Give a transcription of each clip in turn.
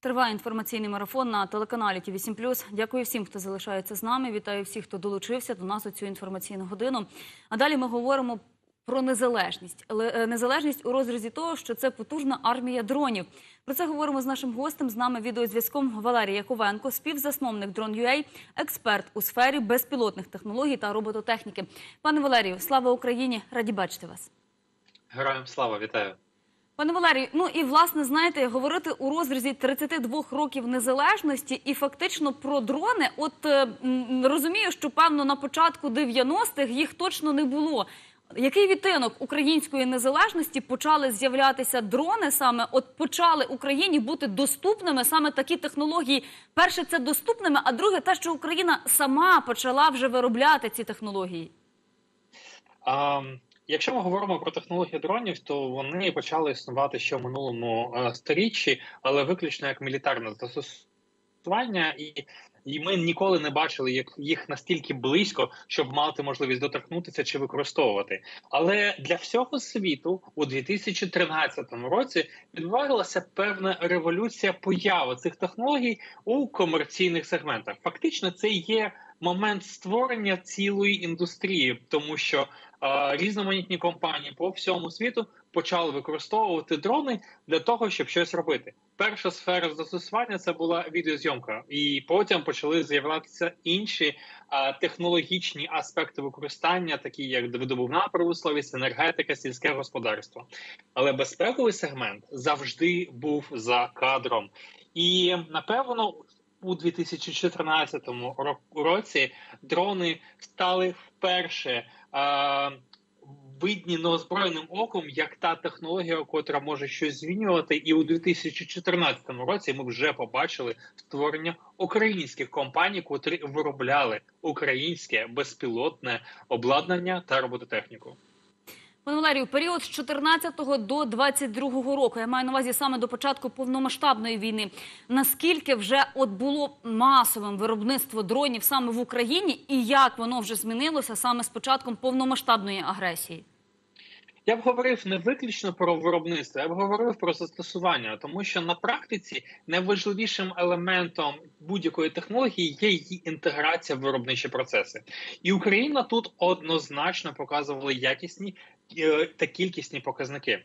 Триває інформаційний марафон на телеканалі Ті 8 Дякую всім, хто залишається з нами. Вітаю всіх, хто долучився до нас у цю інформаційну годину. А далі ми говоримо про незалежність. Але е, незалежність у розрізі того, що це потужна армія дронів. Про це говоримо з нашим гостем. З нами відеозв'язком Валерій Яковенко, співзасновник Drone.ua, експерт у сфері безпілотних технологій та робототехніки. Пане Валерію, слава Україні! Раді бачити вас. Героям слава, вітаю. Пане Валерію, ну і власне знаєте, говорити у розрізі 32 років незалежності і фактично про дрони. От е, розумію, що певно на початку 90-х їх точно не було. Який відтинок української незалежності почали з'являтися дрони саме? От почали Україні бути доступними саме такі технології. Перше, це доступними, а друге, те, що Україна сама почала вже виробляти ці технології. А, якщо ми говоримо про технології дронів, то вони почали існувати ще в минулому е, сторіччі, але виключно як мілітарне застосування, і, і ми ніколи не бачили як їх настільки близько, щоб мати можливість доторкнутися чи використовувати. Але для всього світу у 2013 році відбувалася певна революція появи цих технологій у комерційних сегментах. Фактично, це є момент створення цілої індустрії, тому що е, різноманітні компанії по всьому світу почали використовувати дрони для того, щоб щось робити. Перша сфера застосування це була відеозйомка, і потім почали з'являтися інші е, технологічні аспекти використання, такі як видобувна промисловість, енергетика, сільське господарство. Але безпековий сегмент завжди був за кадром, і напевно. У 2014 ро- році дрони стали вперше е, видні неозброєним оком як та технологія, котра може щось змінювати. І у 2014 році ми вже побачили створення українських компаній, котрі виробляли українське безпілотне обладнання та робототехніку. Пане Валерію, період з 14 до 22 року, я маю на увазі саме до початку повномасштабної війни. Наскільки вже от було масовим виробництво дронів саме в Україні, і як воно вже змінилося саме з початком повномасштабної агресії? Я б говорив не виключно про виробництво, я б говорив про застосування, тому що на практиці найважливішим елементом будь-якої технології є її інтеграція в виробничі процеси, і Україна тут однозначно показувала якісні та кількісні показники.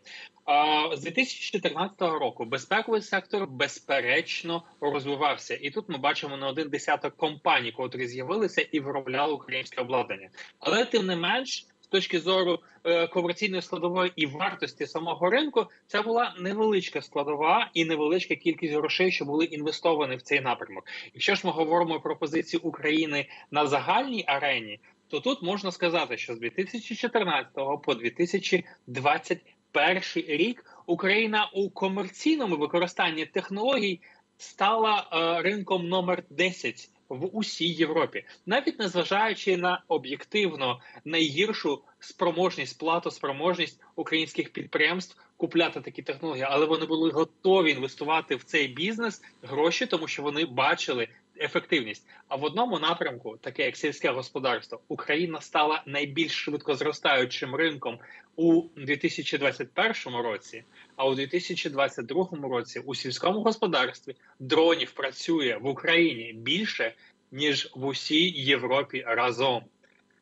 З 2014 року безпековий сектор безперечно розвивався, і тут ми бачимо не один десяток компаній, котрі з'явилися і виробляли українське обладнання, але тим не менш. З точки зору е, комерційної складової і вартості самого ринку, це була невеличка складова і невеличка кількість грошей, що були інвестовані в цей напрямок. Якщо ж ми говоримо про позицію України на загальній арені, то тут можна сказати, що з 2014 по 2021 рік Україна у комерційному використанні технологій стала е, ринком номер 10 в усій Європі, навіть незважаючи на об'єктивно найгіршу спроможність, платоспроможність українських підприємств купляти такі технології, але вони були готові інвестувати в цей бізнес гроші, тому що вони бачили ефективність. А в одному напрямку, таке як сільське господарство, Україна стала найбільш швидко зростаючим ринком у 2021 році. А у 2022 році у сільському господарстві дронів працює в Україні більше ніж в усій Європі разом.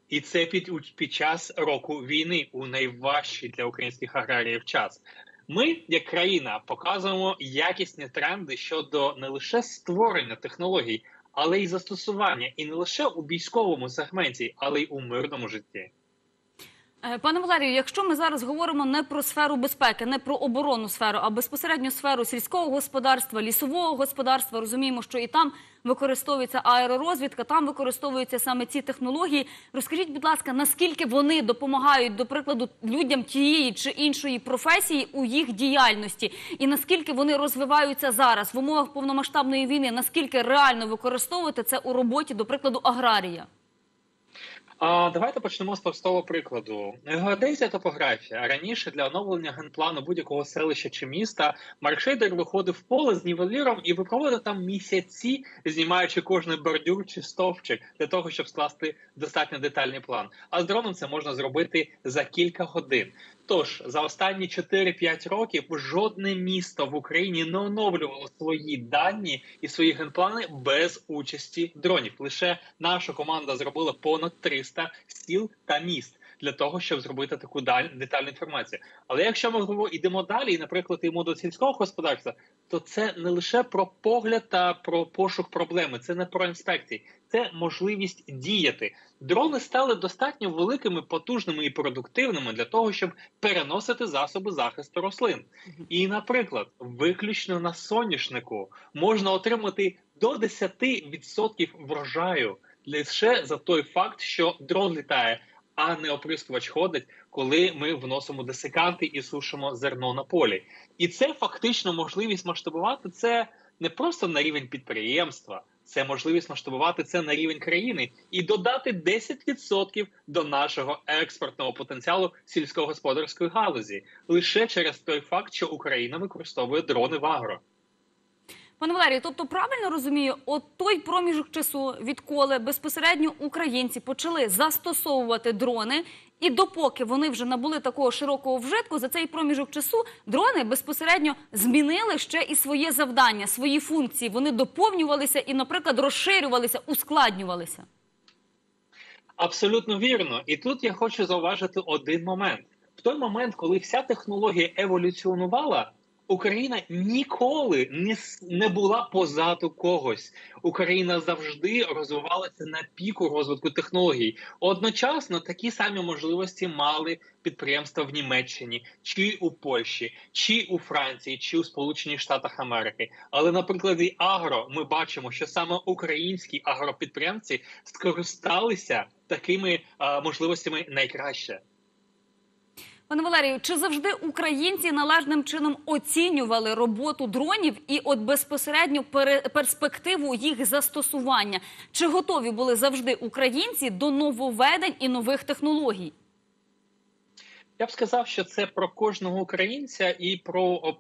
І це під під час року війни у найважчий для українських аграріїв час. Ми, як країна, показуємо якісні тренди щодо не лише створення технологій, але й застосування, і не лише у військовому сегменті, але й у мирному житті. Е, Пане Валерію, якщо ми зараз говоримо не про сферу безпеки, не про оборонну сферу, а безпосередньо сферу сільського господарства, лісового господарства, розуміємо, що і там використовується аеророзвідка, там використовуються саме ці технології. Розкажіть, будь ласка, наскільки вони допомагають, до прикладу, людям тієї чи іншої професії у їх діяльності, і наскільки вони розвиваються зараз в умовах повномасштабної війни? Наскільки реально використовувати це у роботі, до прикладу, аграрія? А давайте почнемо з простого прикладу. Геодезія топографія. Раніше для оновлення генплану будь-якого селища чи міста маркшейдер виходив в поле з нівеліром і випроводив там місяці, знімаючи кожний бордюр чи стовпчик для того, щоб скласти достатньо детальний план. А з дроном це можна зробити за кілька годин. Тож за останні 4-5 років жодне місто в Україні не оновлювало свої дані і свої генплани без участі дронів. Лише наша команда зробила понад 300 сіл та міст для того, щоб зробити таку детальну інформацію. Але якщо ми йдемо далі, і, наприклад, йдемо до сільського господарства, то це не лише про погляд та про пошук проблеми, це не про інспекції, це можливість діяти. Дрони стали достатньо великими, потужними і продуктивними для того, щоб переносити засоби захисту рослин. І, наприклад, виключно на соняшнику можна отримати до 10% врожаю лише за той факт, що дрон літає, а не оприскувач ходить, коли ми вносимо десиканти і сушимо зерно на полі. І це фактично можливість масштабувати це не просто на рівень підприємства, це можливість масштабувати це на рівень країни і додати 10% до нашого експортного потенціалу сільськогосподарської галузі лише через той факт, що Україна використовує дрони в агро. Пане Валерію, тобто правильно розумію, от той проміжок часу, відколи безпосередньо українці почали застосовувати дрони, і допоки вони вже набули такого широкого вжитку, за цей проміжок часу дрони безпосередньо змінили ще і своє завдання, свої функції. Вони доповнювалися і, наприклад, розширювалися, ускладнювалися. Абсолютно вірно. І тут я хочу зауважити один момент: в той момент, коли вся технологія еволюціонувала, Україна ніколи не, не була позаду когось. Україна завжди розвивалася на піку розвитку технологій. Одночасно такі самі можливості мали підприємства в Німеччині, чи у Польщі, чи у Франції, чи у Сполучених Штатах Америки. Але на прикладі агро ми бачимо, що саме українські агропідприємці скористалися такими е, можливостями найкраще. Пане Валерію, чи завжди українці належним чином оцінювали роботу дронів і от безпосередньо перспективу їх застосування? Чи готові були завжди українці до нововведень і нових технологій? Я б сказав, що це про кожного українця і про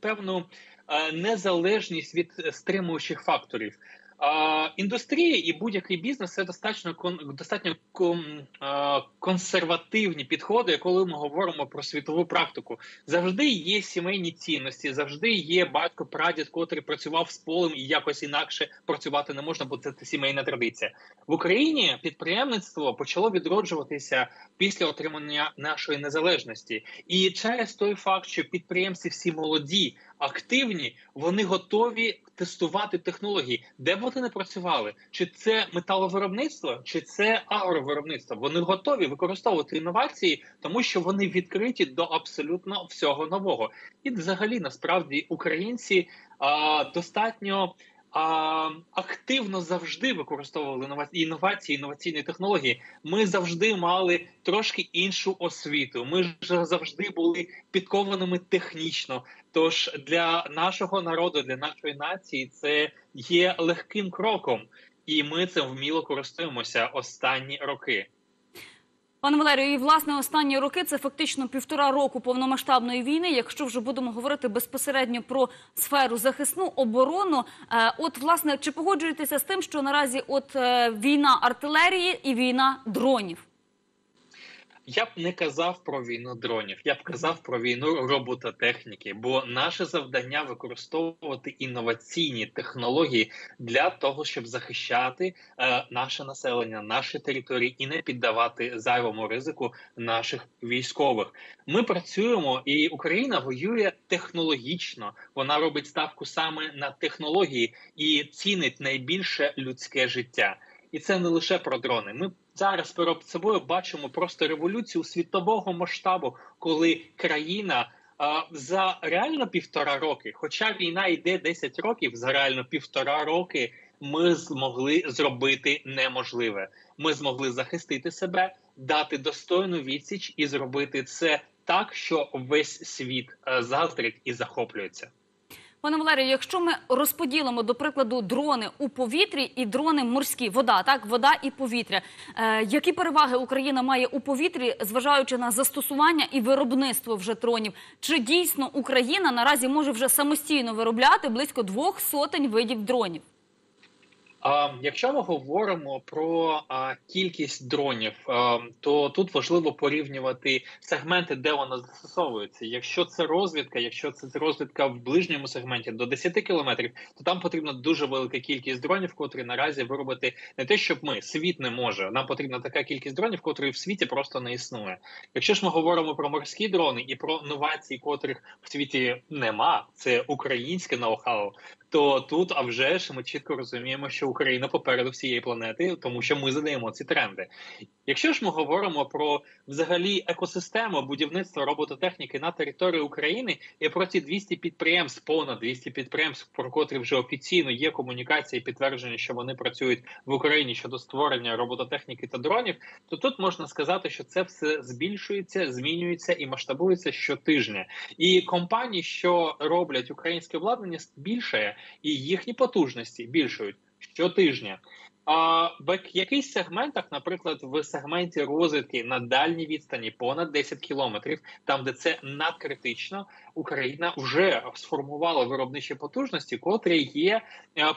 певну е, незалежність від стримуючих факторів. Індустрія і будь-який бізнес це достатньо достатньо консервативні підходи, коли ми говоримо про світову практику. Завжди є сімейні цінності, завжди є батько, прадід, котрий працював з полем і якось інакше працювати не можна, бо це сімейна традиція. В Україні підприємництво почало відроджуватися після отримання нашої незалежності, і через той факт, що підприємці всі молоді, активні, вони готові тестувати технології, де б вони не працювали, чи це металовиробництво, чи це агровиробництво. Вони готові використовувати інновації, тому що вони відкриті до абсолютно всього нового. І, взагалі, насправді, українці а, достатньо а, активно завжди використовували інновації, інноваційні технології. Ми завжди мали трошки іншу освіту. Ми ж завжди були підкованими технічно. Тож для нашого народу, для нашої нації, це є легким кроком, і ми цим вміло користуємося останні роки. Пане Валерію, і власне останні роки це фактично півтора року повномасштабної війни. Якщо вже будемо говорити безпосередньо про сферу захисну оборону, е, от власне чи погоджуєтеся з тим, що наразі от е, війна артилерії і війна дронів? Я б не казав про війну дронів, я б казав про війну робототехніки, бо наше завдання використовувати інноваційні технології для того, щоб захищати е, наше населення, наші території і не піддавати зайвому ризику наших військових. Ми працюємо, і Україна воює технологічно. Вона робить ставку саме на технології і цінить найбільше людське життя. І це не лише про дрони. Ми зараз перед собою бачимо просто революцію світового масштабу, коли країна а, за реально півтора роки, хоча війна йде 10 років, за реально півтора роки ми змогли зробити неможливе. Ми змогли захистити себе, дати достойну відсіч і зробити це так, що весь світ е, заздрить і захоплюється. Пане Валерію, якщо ми розподілимо, до прикладу, дрони у повітрі і дрони морські, вода, так, вода і повітря. Е, які переваги Україна має у повітрі, зважаючи на застосування і виробництво вже дронів? Чи дійсно Україна наразі може вже самостійно виробляти близько двох сотень видів дронів? Якщо ми говоримо про кількість дронів, то тут важливо порівнювати сегменти, де вона застосовується. Якщо це розвідка, якщо це розвідка в ближньому сегменті до 10 кілометрів, то там потрібна дуже велика кількість дронів, котрі наразі виробити не те, щоб ми світ не може. Нам потрібна така кількість дронів, котрої в світі просто не існує. Якщо ж ми говоримо про морські дрони і про новації, котрих в світі нема, це українське ноу-хау, то тут, а вже ж ми чітко розуміємо, що Україна попереду всієї планети, тому що ми задаємо ці тренди. Якщо ж ми говоримо про взагалі екосистему будівництва робототехніки на території України і про ці 200 підприємств, понад 200 підприємств, про котрі вже офіційно є комунікація і підтвердження, що вони працюють в Україні щодо створення робототехніки та дронів, то тут можна сказати, що це все збільшується, змінюється і масштабується щотижня. І компанії, що роблять українське обладнання, більшає, і їхні потужності більшують щотижня. А в якихось сегментах, наприклад, в сегменті розвідки на дальній відстані понад 10 кілометрів, там де це надкритично, Україна вже сформувала виробничі потужності, котрі є е,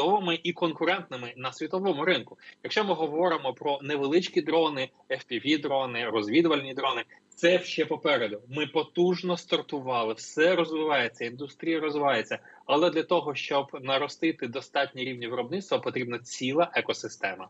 показовими і конкурентними на світовому ринку. Якщо ми говоримо про невеличкі дрони, fpv дрони, розвідувальні дрони. Це ще попереду. Ми потужно стартували, все розвивається, індустрія розвивається. Але для того, щоб наростити достатні рівні виробництва, потрібна ціла екосистема.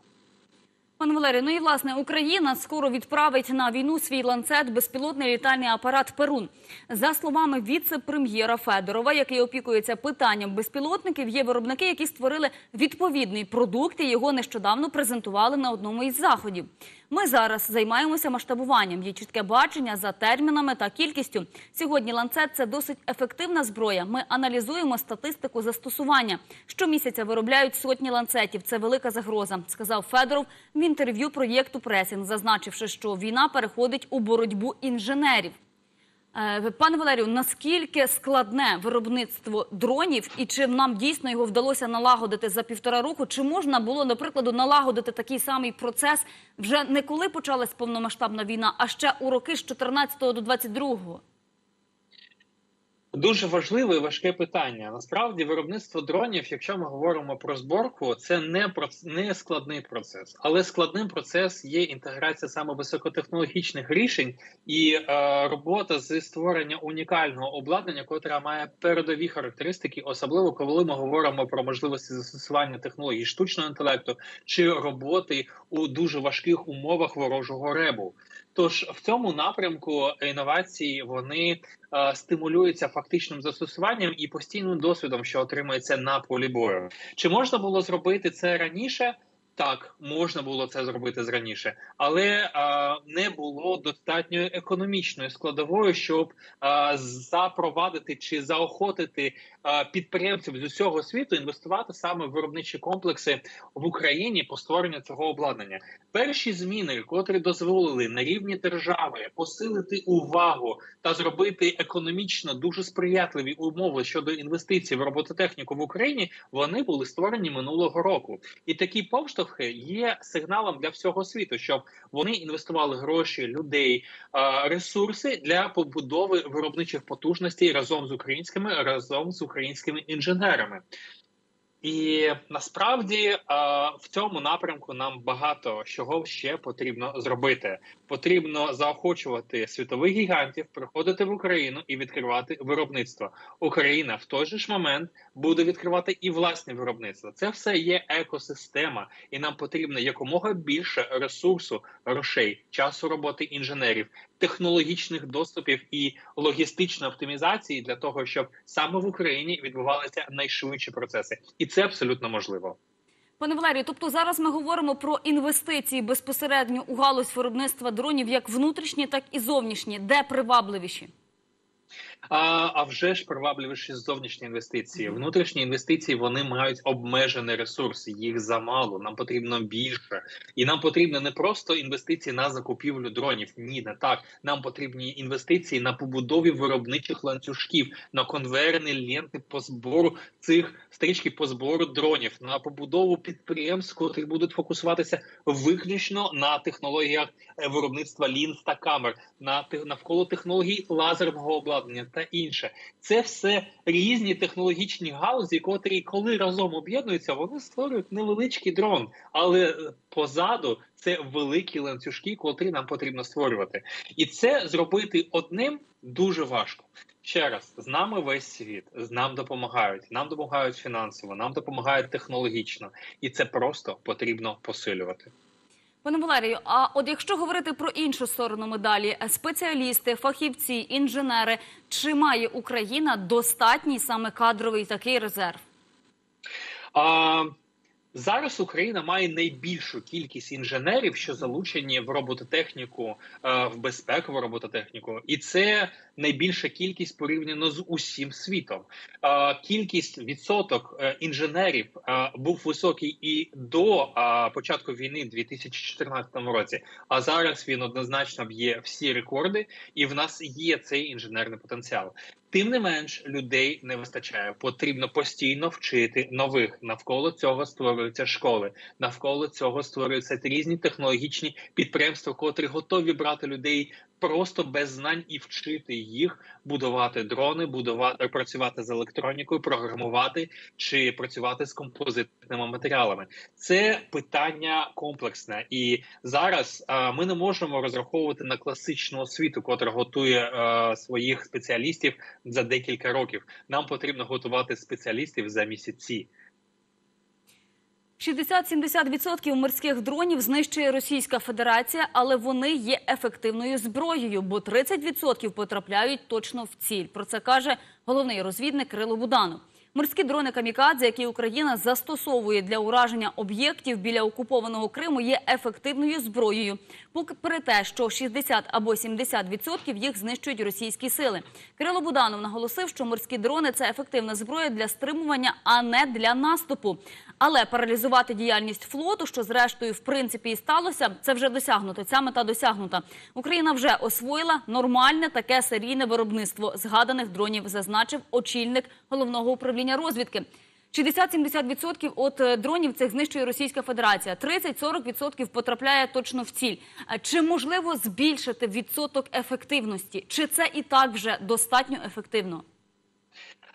Пане Валерію, ну і власне Україна скоро відправить на війну свій ланцет безпілотний літальний апарат Перун. За словами віце-прем'єра Федорова, який опікується питанням безпілотників, є виробники, які створили відповідний продукт і його нещодавно презентували на одному із заходів. Ми зараз займаємося масштабуванням. Є чітке бачення за термінами та кількістю. Сьогодні ланцет це досить ефективна зброя. Ми аналізуємо статистику застосування. Щомісяця виробляють сотні ланцетів. Це велика загроза, сказав Федоров в інтерв'ю проєкту Пресінг, зазначивши, що війна переходить у боротьбу інженерів. Е, Пане Валерію, наскільки складне виробництво дронів, і чи нам дійсно його вдалося налагодити за півтора року? Чи можна було, наприклад, налагодити такий самий процес вже не коли почалась повномасштабна війна, а ще у роки з 14 до 22? Дуже важливе і важке питання. Насправді, виробництво дронів, якщо ми говоримо про зборку, це не про не складний процес, але складним процес є інтеграція саме високотехнологічних рішень і е, робота зі створення унікального обладнання, котре має передові характеристики, особливо коли ми говоримо про можливості застосування технологій штучного інтелекту чи роботи у дуже важких умовах ворожого ребу. Тож в цьому напрямку інновації вони е, стимулюються фактичним застосуванням і постійним досвідом, що отримується на полі бою. Чи можна було зробити це раніше? Так, можна було це зробити раніше, але а, не було достатньої економічної складової, щоб а, запровадити чи заохотити е, підприємців з усього світу інвестувати саме в виробничі комплекси в Україні по створенню цього обладнання. Перші зміни, котрі дозволили на рівні держави посилити увагу та зробити економічно дуже сприятливі умови щодо інвестицій в робототехніку в Україні, вони були створені минулого року, і такі поштовхи є сигналом для всього світу, щоб вони інвестували гроші, людей, ресурси для побудови виробничих потужностей разом з українськими разом з українськими інженерами. І насправді в цьому напрямку нам багато чого ще потрібно зробити. Потрібно заохочувати світових гігантів приходити в Україну і відкривати виробництво. Україна в той же ж момент буде відкривати і власне виробництво. Це все є екосистема, і нам потрібно якомога більше ресурсу, грошей, часу роботи інженерів, технологічних доступів і логістичної оптимізації для того, щоб саме в Україні відбувалися найшвидші процеси, і це абсолютно можливо. Пане Валерію, тобто зараз ми говоримо про інвестиції безпосередньо у галузь виробництва дронів, як внутрішні, так і зовнішні, де привабливіші. А а вже ж привабливіші зовнішні інвестиції. Внутрішні інвестиції вони мають обмежений ресурс, їх замало. Нам потрібно більше, і нам потрібно не просто інвестиції на закупівлю дронів. Ні, не так. Нам потрібні інвестиції на побудові виробничих ланцюжків, на конвейерні ленти по збору цих стрічки по збору дронів, на побудову підприємств, котрі будуть фокусуватися виключно на технологіях виробництва лінз та камер, на навколо технологій лазерного обладнання та інше. Це все різні технологічні галузі, котрі, коли разом об'єднуються, вони створюють невеличкий дрон, але позаду це великі ланцюжки, котрі нам потрібно створювати, і це зробити одним дуже важко. Ще раз з нами весь світ, з нам допомагають. Нам допомагають фінансово, нам допомагають технологічно, і це просто потрібно посилювати. Пане Валерію, а от якщо говорити про іншу сторону медалі, спеціалісти, фахівці, інженери, чи має Україна достатній саме кадровий такий резерв? А, зараз Україна має найбільшу кількість інженерів, що залучені в робототехніку, е, в безпекову робототехніку, і це найбільша кількість порівняно з усім світом. Кількість відсоток е, інженерів був високий і до початку війни, в 2014 році. А зараз він однозначно б'є всі рекорди, і в нас є цей інженерний потенціал. Тим не менш, людей не вистачає. Потрібно постійно вчити нових. Навколо цього створюються школи. Навколо цього створюються різні технологічні підприємства, котрі готові брати людей просто без знань і вчити їх будувати дрони, будувати працювати з електронікою, програмувати чи працювати з композитними матеріалами. Це питання комплексне, і зараз е, ми не можемо розраховувати на класичну освіту, котра готує е, своїх спеціалістів за декілька років. Нам потрібно готувати спеціалістів за місяці. 60-70% морських дронів знищує Російська Федерація, але вони є ефективною зброєю, бо 30% потрапляють точно в ціль. Про це каже головний розвідник Кирило Буданов. Морські дрони камікадзе, які Україна застосовує для ураження об'єктів біля окупованого Криму, є ефективною зброєю. Попри те, що 60 або 70% їх знищують російські сили. Кирило Буданов наголосив, що морські дрони це ефективна зброя для стримування, а не для наступу. Але паралізувати діяльність флоту, що зрештою в принципі і сталося, це вже досягнуто. Ця мета досягнута. Україна вже освоїла нормальне таке серійне виробництво згаданих дронів, зазначив очільник головного управління розвідки. 60-70% от е, дронів цих знищує Російська Федерація. 30-40% потрапляє точно в ціль. Чи можливо збільшити відсоток ефективності? Чи це і так вже достатньо ефективно?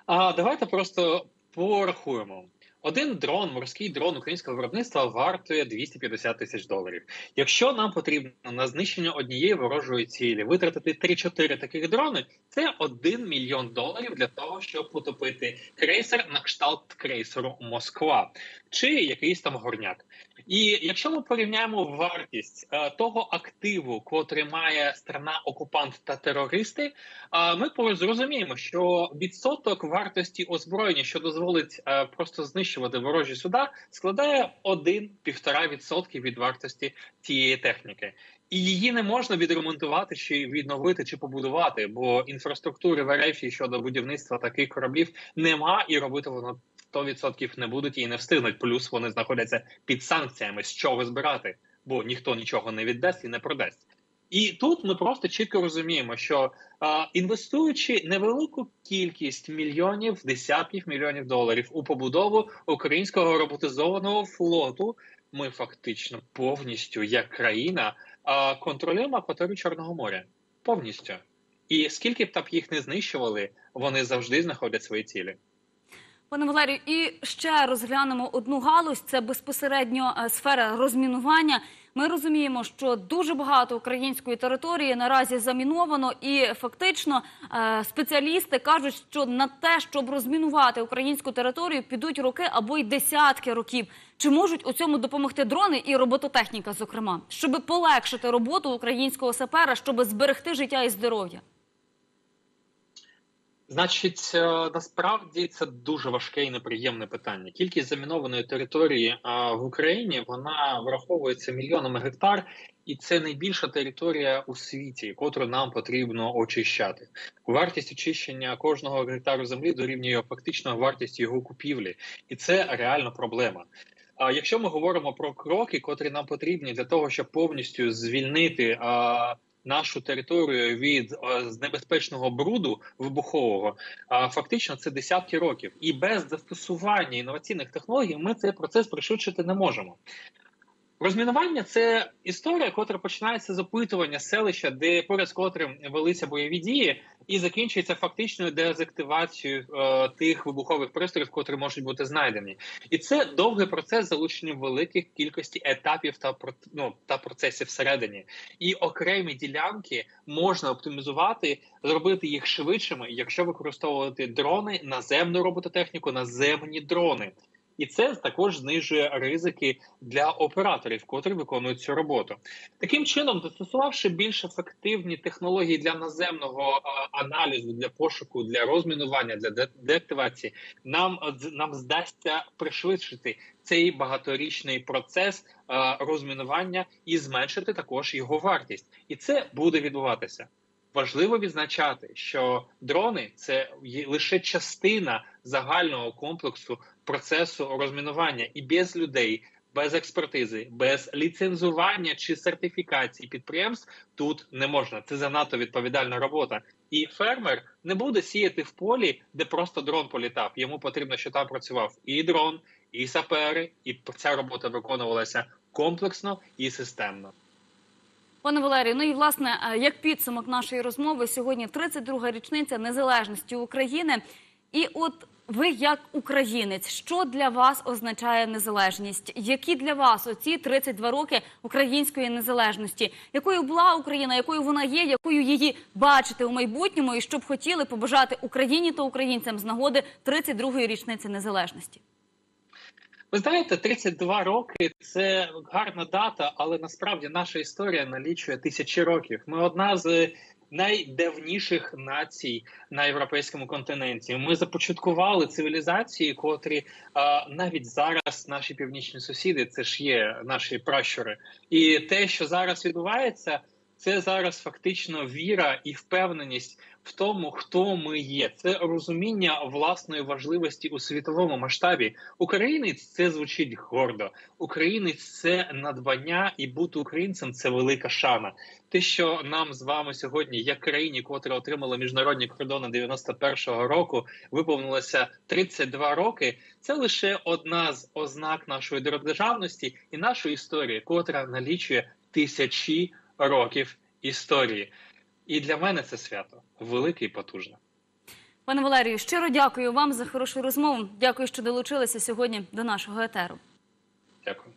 А давайте просто порахуємо. Один дрон, морський дрон українського виробництва вартує 250 тисяч доларів. Якщо нам потрібно на знищення однієї ворожої цілі витратити 3-4 таких дрони, це 1 мільйон доларів для того, щоб потопити крейсер на кшталт крейсеру Москва чи якийсь там горняк. І якщо ми порівняємо вартість е, того активу, котрий має страна окупант та терористи, е, ми зрозуміємо, що відсоток вартості озброєння, що дозволить е, просто знищувати ворожі суда, складає 1-1,5% від вартості цієї техніки. І її не можна відремонтувати чи відновити чи побудувати, бо інфраструктури в РФ щодо будівництва таких кораблів нема, і робити воно 100% не будуть і не встигнуть. Плюс вони знаходяться під санкціями, з чого збирати, бо ніхто нічого не віддасть і не продасть. І тут ми просто чітко розуміємо, що а, інвестуючи невелику кількість мільйонів, десятків мільйонів доларів у побудову українського роботизованого флоту, ми фактично повністю як країна а, контролюємо акваторію Чорного моря. Повністю. І скільки б там їх не знищували, вони завжди знаходять свої цілі. Пане Валерію, і ще розглянемо одну галузь. Це безпосередньо е, сфера розмінування. Ми розуміємо, що дуже багато української території наразі заміновано, і фактично е, спеціалісти кажуть, що на те, щоб розмінувати українську територію, підуть роки або й десятки років. Чи можуть у цьому допомогти дрони і робототехніка, зокрема, щоб полегшити роботу українського сапера, щоб зберегти життя і здоров'я? Значить, е, насправді це дуже важке і неприємне питання. Кількість замінованої території е, в Україні вона враховується мільйонами гектар, і це найбільша територія у світі, котру нам потрібно очищати. Вартість очищення кожного гектару землі дорівнює фактично вартість його купівлі, і це реальна проблема. А якщо ми говоримо про кроки, котрі нам потрібні для того, щоб повністю звільнити а, нашу територію від з небезпечного бруду вибухового, фактично це десятки років, і без застосування інноваційних технологій ми цей процес пришвидшити не можемо. Розмінування це історія, котра починається з опитування селища, де поряд з котрим велися бойові дії, і закінчується фактичною дезактивацією е, тих вибухових пристроїв, котрі можуть бути знайдені. І це довгий процес залучення великих кількості етапів та ну, та процесів всередині. І окремі ділянки можна оптимізувати, зробити їх швидшими, якщо використовувати дрони, наземну робототехніку, наземні дрони. І це також знижує ризики для операторів, котрі виконують цю роботу. Таким чином, застосувавши більш ефективні технології для наземного аналізу, для пошуку, для розмінування, для деактивації, нам нам здасться пришвидшити цей багаторічний процес розмінування і зменшити також його вартість. І це буде відбуватися. Важливо відзначати, що дрони це лише частина загального комплексу процесу розмінування, і без людей, без експертизи, без ліцензування чи сертифікації підприємств тут не можна. Це занадто відповідальна робота. І фермер не буде сіяти в полі, де просто дрон політав. Йому потрібно, щоб там працював і дрон, і сапери, і ця робота виконувалася комплексно і системно. Пане Валерію, ну і власне, е, як підсумок нашої розмови, сьогодні 32-га річниця незалежності України. І от ви, як українець, що для вас означає незалежність? Які для вас оці 32 роки української незалежності? Якою була Україна, якою вона є, якою її бачите у майбутньому, і що б хотіли побажати Україні та українцям з нагоди 32-ї річниці незалежності? Ви знаєте, 32 роки це гарна дата, але насправді наша історія налічує тисячі років. Ми одна з найдавніших націй на європейському континенті. Ми започаткували цивілізації, котрі а, навіть зараз наші північні сусіди, це ж є наші пращури, і те, що зараз відбувається. Це зараз фактично віра і впевненість в тому, хто ми є. Це розуміння власної важливості у світовому масштабі. Українець це звучить гордо. Українець це надбання, і бути українцем це велика шана. Те, що нам з вами сьогодні, як країні, котра отримала міжнародні кордони 91-го року, виповнилося 32 роки. Це лише одна з ознак нашої державності і нашої історії, котра налічує тисячі років історії. І для мене це свято велике і потужне. Пане Валерію, щиро дякую вам за хорошу розмову. Дякую, що долучилися сьогодні до нашого етеру. Дякую.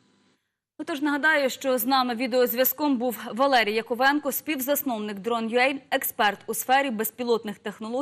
Отож, нагадаю, що з нами відеозв'язком був Валерій Яковенко, співзасновник Drone.ua, експерт у сфері безпілотних технологій.